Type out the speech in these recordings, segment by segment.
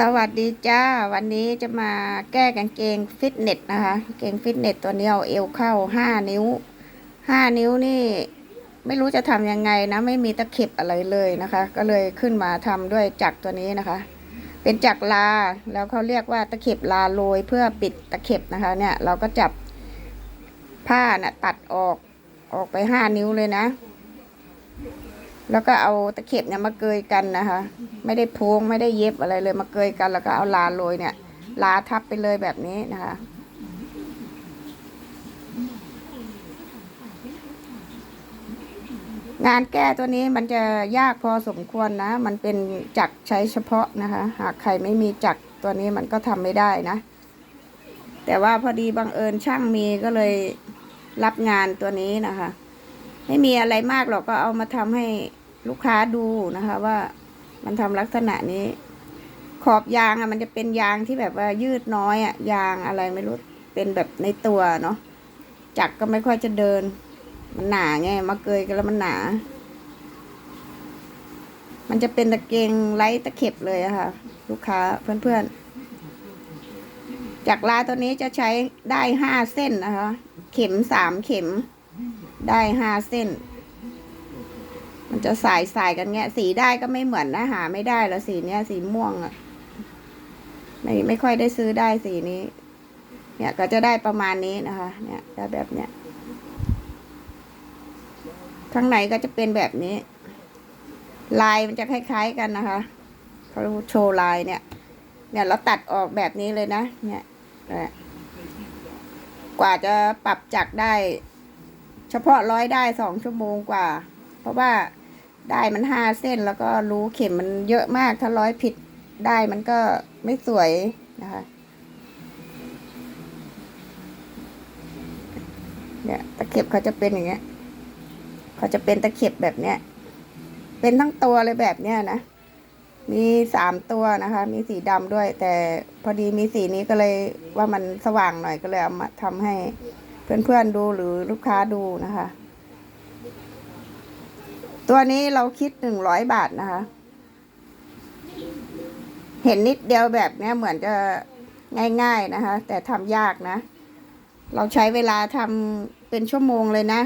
สวัสดีจ้า วันนี้จะมาแก้กางเกงฟิตเนสนะคะกางเกงฟิตเนสตัวนี้เอาเอวเข้าห้านิ้วห้านิ้วนี่ ไม่รู้จะทำยังไงนะ ไม่มีตะเข็บอะไรเลยนะคะ ก็เลยขึ้นมาทำด้วยจักรตัวนี้นะคะ เป็นจักรลาแล้วเขาเรียกว่าตะเข็บลาโรยเพื่อปิดตะเข็บนะคะ เนี่ยเราก็จับผ้าน่ะตัดออกออกไปห้านิ้วเลยนะ แล้วก็เอาตะเข็บเนี่ยมาเกยกันนะคะ ไม่ได้พวงไม่ได้เย็บอะไรเลยมาเกยกัน แล้วก็เอาลาโรยเนี่ย ลาทับไปเลยแบบนี้นะคะ งานแก้ตัวนี้มันจะยากพอสมควรนะ มันเป็นจักรใช้เฉพาะนะคะ หากใครไม่มีจักรตัวนี้มันก็ทำไม่ได้นะ แต่ว่าพอดีบังเอิญช่างมีก็เลยรับงานตัวนี้นะคะ ไม่มีอะไรมากหรอกก็เอามาทำให้ลูกค้าดูนะคะ ว่ามันทำลักษณะนี้ ขอบยางอะมันจะเป็นยางที่แบบว่ายืดน้อยอะยางอะไรไม่รู้เป็นแบบในตัวเนาะจักรก็ไม่ค่อยจะเดิน มันหนาไงมาเกยกันแล้วมันหนา มันจะเป็นตะเกงไร้ตะเข็บเลยอะค่ะ ลูกค้าเพื่อนๆจากลาตัวนี้จะใช้ได้ห้าเส้นนะคะ เข็มสามเข็ม ได้ห้าเส้น มันจะสายสายกันเงี้ย สีได้ก็ไม่เหมือนนะหา ไม่ได้แล้วสีเนี้ย สีม่วงอะไม่ไม่ค่อยได้ซื้อได้สีนี้ เนี่ยก็จะได้ประมาณนี้นะคะ เนี่ยได้แบบเนี้ยข้างในก็จะเป็นแบบนี้ ลายมันจะคล้ายๆกันนะคะเขาโชว์ลายเนี่ย เนี่ยเราตัดออกแบบนี้เลยนะ เนี่ยเนี่ยกว่าจะปรับจักรได้ เฉพาะร้อยได้สองชั่วโมงกว่า เพราะว่าได้มันห้าเส้นแล้วก็รูเข็มมันเยอะมากถ้าร้อยผิดได้มันก็ไม่สวยนะคะเนี่ยตะเข็บเขาจะเป็นอย่างเงี้ยเขาจะเป็นตะเข็บแบบเนี้ย เป็นทั้งตัวเลยแบบเนี้ยนะมีสามตัวนะคะ มีสีดำด้วย แต่พอดีมีสีนี้ก็เลยว่ามันสว่างหน่อยก็เลยเอามาทำให้ เพื่อนๆดูหรือลูกค้าดูนะคะ ตัวนี้เราคิดหนึ่งร้อยบาทนะคะ เห็นนิดเดียวแบบนี้เหมือนจะง่าย ๆนะคะ แต่ทำยากนะ เราใช้เวลาทำเป็นชั่วโมงเลยนะ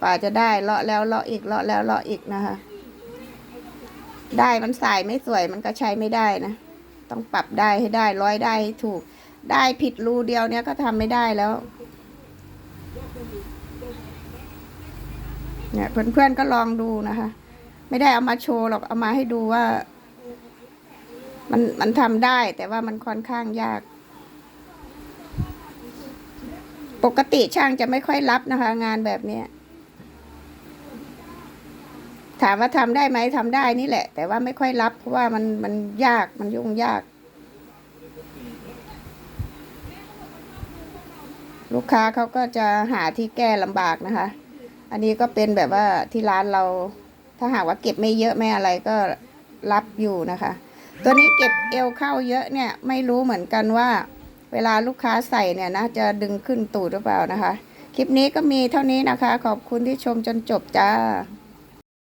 กว่าจะได้เลาะแล้วเลาะอีกเลาะแล้วเลาะอีกนะคะ ได้มันสายไม่สวยมันก็ใช้ไม่ได้นะ ต้องปรับได้ให้ได้ร้อยได้ให้ถูก ได้ผิดรูเดียวเนี้ยก็ทำไม่ได้แล้ว เนี่ยเพื่อนๆก็ลองดูนะคะ ไม่ได้เอามาโชว์หรอกเอามาให้ดูว่า มันมันทำได้แต่ว่ามันค่อนข้างยาก ปกติช่างจะไม่ค่อยรับนะคะ งานแบบนี้ถามว่าทำได้ไหมทำได้นี่แหละ แต่ว่าไม่ค่อยรับเพราะว่ามันมันยากมันยุ่งยาก ลูกค้าเขาก็จะหาที่แก้ลำบากนะคะ อันนี้ก็เป็นแบบว่าที่ร้านเรา ถ้าหากว่าเก็บไม่เยอะไม่อะไรก็รับอยู่นะคะ ตัวนี้เก็บเอวเข้าเยอะเนี่ยไม่รู้เหมือนกันว่า เวลาลูกค้าใส่เนี่ยนะจะดึงขึ้นตูดหรือเปล่านะคะ คลิปนี้ก็มีเท่านี้นะคะ ขอบคุณที่ชมจนจบจ้า